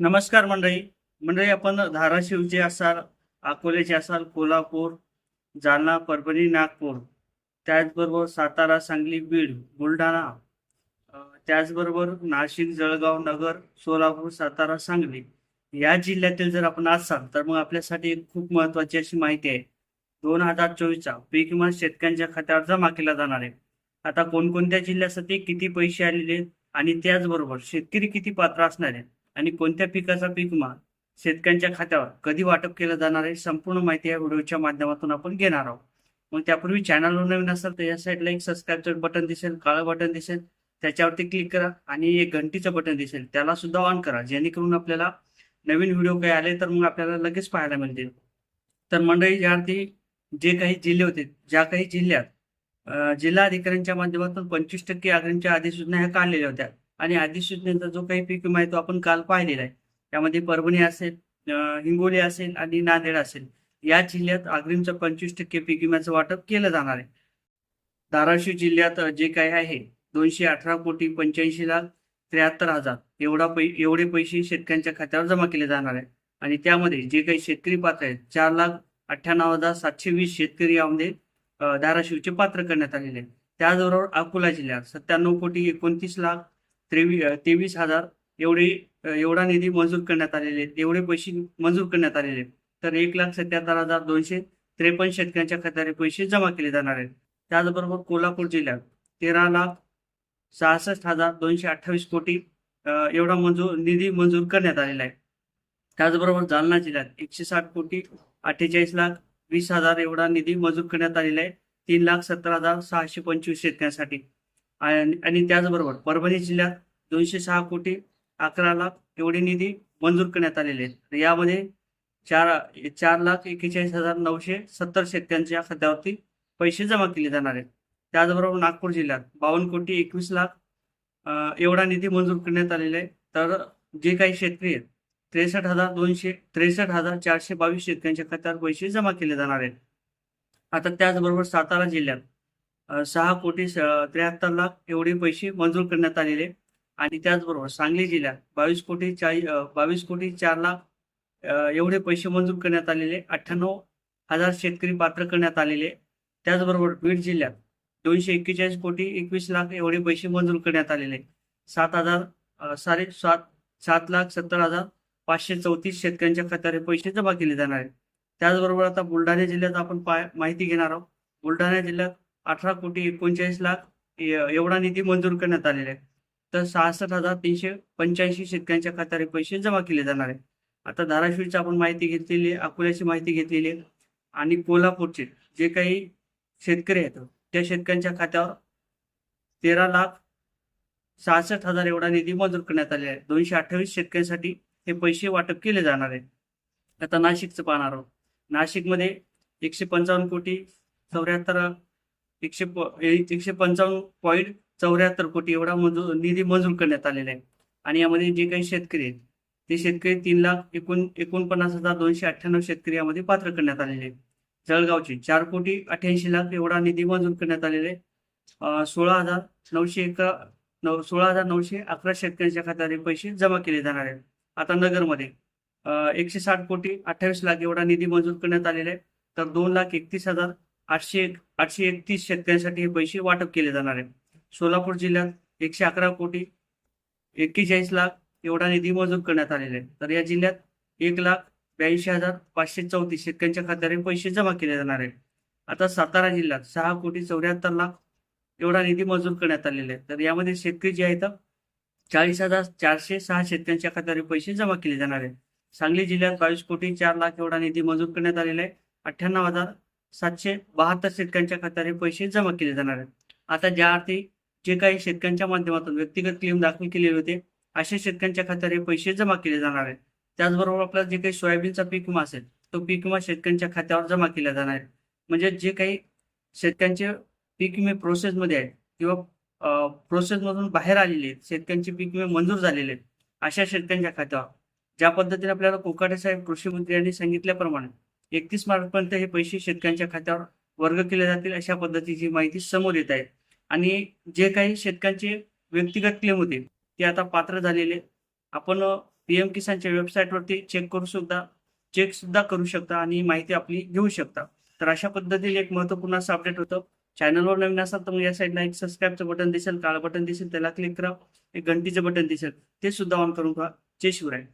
नमस्कार मंडळी. मंडळी आपण धाराशिवचे असाल अकोल्याचे असाल कोल्हापूर जालना परभणी नागपूर त्याचबरोबर सातारा सांगली बीड बुलढाणा त्याचबरोबर नाशिक जळगाव नगर सोलापूर सातारा सांगली या जिल्ह्यातील जर आपण असाल तर मग आपल्यासाठी खूप महत्वाची अशी माहिती आहे. दोन हजार चोवीसचा पीक विमा शेतकऱ्यांच्या खात्यावर जमा केला जाणार आहे. आता कोणकोणत्या जिल्ह्यासाठी किती पैसे आलेले आहेत आणि त्याचबरोबर शेतकरी किती पात्र असणार आहे आणि कोणत्या पिकाचा पीक विमा शेतकऱ्यांच्या खात्यावर कधी वाटप केलं जाणार आहे संपूर्ण माहिती या व्हिडिओच्या माध्यमातून आपण घेणार आहोत. मग त्यापूर्वी चॅनलवर नवीन असाल तर या साईडला एक सबस्क्राईबचं बटन दिसेल काळं बटन दिसेल त्याच्यावरती क्लिक करा आणि एक घंटीचं बटन दिसेल त्याला सुद्धा ऑन करा जेणेकरून आपल्याला नवीन व्हिडिओ काही आले तर मग आपल्याला लगेच पाहायला मिळतील. तर मंडळी याआधी जे काही जिल्हे होते ज्या काही जिल्ह्यात जिल्हा अधिकाऱ्यांच्या माध्यमातून पंचवीस टक्के अग्रिमच्या अधिसूचना ह्या काढलेल्या होत्या. आणि अधिसूचनेचा जो काही पीक विमा आहे तो आपण काल पाहिलेला आहे. त्यामध्ये परभणी असेल हिंगोली असेल आणि नांदेड असेल. या जिल्ह्यात अग्रिमचं पंचवीस टक्के पीक विम्याचं वाटप केलं जाणार आहे. धाराशिव जिल्ह्यात जे काही आहे दोनशे अठरा कोटी पंच्याऐंशी लाख त्र्याहत्तर हजार एवढा पै एवढे पैसे शेतकऱ्यांच्या खात्यावर जमा केले जाणार आहे. आणि त्यामध्ये जे काही शेतकरी पात्र आहेत चार लाख अठ्ठ्याण्णव हजार सातशे वीस शेतकरी यामध्ये धाराशिवचे पात्र करण्यात आलेले आहेत. त्याचबरोबर अकोला जिल्ह्यात सत्त्याण्णव कोटी एकोणतीस लाख त्रेवीस तेवीस हजार एवढे एवढा निधी मंजूर करण्यात आलेले एवढे पैसे मंजूर करण्यात आलेले आहेत. तर एक लाख सत्याहत्तर हजार दोनशे त्रेपन्न शेतकऱ्यांच्या खात्यावर पैसे जमा केले जाणार आहेत. त्याचबरोबर कोल्हापूर जिल्ह्यात तेरा लाख सहासष्ट हजार दोनशे अठ्ठावीस कोटी एवढा मंजूर निधी मंजूर करण्यात आलेला आहे. त्याचबरोबर जालना जिल्ह्यात एकशे साठ कोटी अठ्ठेचाळीस लाख वीस हजार एवढा निधी मंजूर करण्यात आलेला आहे. तीन लाख सत्तर हजार सहाशे पंचवीस शेतकऱ्यांसाठी. आणि आणि त्याचबरोबर परभणी जिल्ह्यात दोनशे सहा कोटी अकरा लाख एवढे निधी मंजूर करण्यात आलेले आहेत. यामध्ये चार चार लाख एक्केचाळीस हजार नऊशे सत्तर शेतकऱ्यांच्या खात्यावरती पैसे जमा केले जाणार आहेत. त्याचबरोबर नागपूर जिल्ह्यात बावन्न कोटी एकवीस लाख एवढा निधी मंजूर करण्यात आलेला आहे. तर जे काही शेतकरी आहेत त्रेसष्ट हजार दोनशे त्रेसष्ट हजार चारशे बावीस शेतकऱ्यांच्या खात्यावर पैसे जमा केले जाणार आहेत. आता त्याचबरोबर सातारा जिल्ह्यात सहा कोटी त्र्याहत्तर लाख एवढे पैसे मंजूर करण्यात आलेले. आणि त्याचबरोबर सांगली जिल्ह्यात बावीस कोटी चाळीस बावीस कोटी चार लाख एवढे पैसे मंजूर करण्यात आलेले. अठ्ठ्याण्णव हजार शेतकरी पात्र करण्यात आलेले. त्याचबरोबर बीड जिल्ह्यात दोनशे एक्केचाळीस कोटी एकवीस लाख एवढे पैसे मंजूर करण्यात आलेले. सात हजार साडे सात सात लाख सत्तर हजार पाचशे चौतीस शेतकऱ्यांच्या खात्यावर हे पैसे जमा केले जाणार आहेत. त्याचबरोबर आता बुलढाणा जिल्ह्यात आपण पाय माहिती घेणार आहोत. बुलढाणा जिल्ह्यात अठरा कोटी एकोणचाळीस लाख एवढा निधी मंजूर करण्यात आलेला आहे. तर सहासष्ट हजार तीनशे पंच्याऐंशी शेतकऱ्यांच्या खात्यावर पैसे जमा केले जाणार आहे आता धाराशिवची आपण माहिती घेतलेली आहे अकोल्याची माहिती घेतलेली आहे आणि कोल्हापूरचे. जे काही शेतकरी आहेत त्या शेतकऱ्यांच्या खात्यावर तेरा लाख सहासष्ट हजार एवढा निधी मंजूर करण्यात आलेला आहे. दोनशे अठ्ठावीस शेतकऱ्यांसाठी हे पैसे वाटप केले जाणार आहे आता नाशिकचं पाहणार आहोत. नाशिकमध्ये एकशे पंचावन्न कोटी चौऱ्याहत्तर एकशे प- एकशे पंचावन्न पॉईंट चौऱ्याहत्तर कोटी एवढा मंजूर निधी मंजूर करण्यात आलेला आहे. आणि यामध्ये जे काही शेतकरी आहेत ते शेतकरी तीन लाख एकोण एकोणपन्नास हजार दोनशे अठ्ठ्याण्णव शेतकरी यामध्ये पात्र करण्यात आलेले आहेत. जळगावचे चार कोटी अठ्ठ्याऐंशी लाख एवढा निधी मंजूर करण्यात आलेला आहे. सोळा हजार नऊशे एक नऊ सोळा हजार नऊशे अकरा शेतकऱ्यांच्या खात्यात पैसे जमा केले जाणार आहेत. आता नगरमध्ये एकशे साठ कोटी अठ्ठावीस लाख एवढा निधी मंजूर करण्यात आलेला आहे. तर दोन लाख एकतीस हजार आठशे एक आठशे एकतीस शेतकऱ्यांसाठी हे पैसे वाटप केले जाणार आहे. सोलापूर जिल्ह्यात एकशे अकरा कोटी एक्केचाळीस लाख एवढा निधी मंजूर करण्यात आलेला आहे. तर या जिल्ह्यात एक लाख ब्याऐंशी हजार पाचशे चौतीस शेतकऱ्यांच्या खात्यावर पैसे जमा केले जाणार आहेत. आता सातारा जिल्ह्यात सहा कोटी चौऱ्याहत्तर लाख एवढा निधी मंजूर करण्यात आलेला आहे. तर यामध्ये शेतकरी जे आहेत चाळीस हजार चारशे सहा शेतकऱ्यांच्या खात्यावर पैसे जमा केले जाणार आहेत. सांगली जिल्ह्यात बावीस कोटी चार लाख एवढा निधी मंजूर करण्यात आलेला आहे. अठ्ठ्याण्णव हजार सातशे बहात्तर शेतकऱ्यांच्या खात्याने पैसे जमा केले जाणार आहेत. आता ज्या अर्थी जे काही शेतकऱ्यांच्या माध्यमातून व्यक्तिगत क्लेम दाखल केलेले होते अशा शेतकऱ्यांच्या खात्याने पैसे जमा केले जाणार आहेत. त्याचबरोबर आपला जे काही सोयाबीनचा पीक विमा असेल तो पीक विमा शेतकऱ्यांच्या खात्यावर जमा केला जाणार आहे. म्हणजे जे काही शेतकऱ्यांचे पीक विमे प्रोसेसमध्ये आहेत किंवा प्रोसेसमधून बाहेर आलेले आहेत शेतकऱ्यांचे पीक विमे मंजूर झालेले आहेत अशा शेतकऱ्यांच्या खात्यावर. ज्या पद्धतीने आपल्याला कोकाटे साहेब कृषी मंत्री यांनी सांगितल्याप्रमाणे एकतीस मार्चपर्यंत हे पैसे शेतकऱ्यांच्या खात्यावर वर्ग केले जातील अशा पद्धतीची माहिती समोर येत आहे. आणि जे काही शेतकऱ्यांचे व्यक्तिगत क्लेम होते ते आता पात्र झालेले. आपण पीएम किसानच्या वेबसाईटवरती चेक करू सुद्धा चेक सुद्धा करू शकता आणि माहिती आपली घेऊ शकता. तर अशा पद्धतीने एक महत्त्वपूर्ण असं अपडेट होतं. चॅनलवर नवीन असाल तर मग या साईडला एक सबस्क्राईबचं बटन दिसेल काळं बटन दिसेल त्याला क्लिक करा. एक घंटीचं बटन दिसेल. ते सुद्धा ऑन करून ठेवा जय शिवराय.